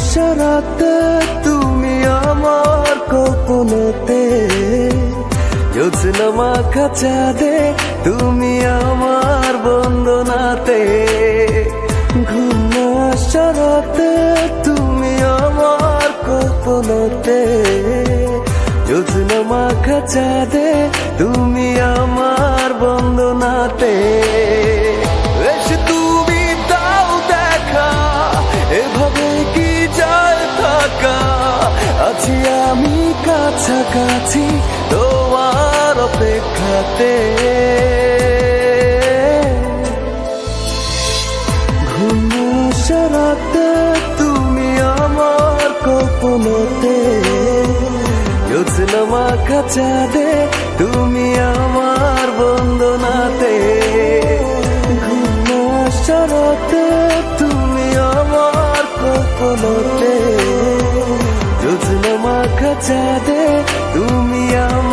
সারাতে তুমি আমার কল্পনাতে। যোজনা মাখা চাঁদে তুমি আমার বন্দনাতে। ঘুমা সারাতে তুমি আমার কল্পনাতে। যোজনা মাখা চাঁদে তুমি আমার বন্দনাতে। তুমি দাও দেখা আছি আমি কাছাকাছি তোমার অপেক্ষাতে। ঘুমো সারাতে তুমি আমার কল্পনাতে। মাখা চাঁদে তুমি আমার বন্দনাতে। ঘুমো সারাতে তুমি আমার কল্পনাতে। চাঁদে তুমি আমার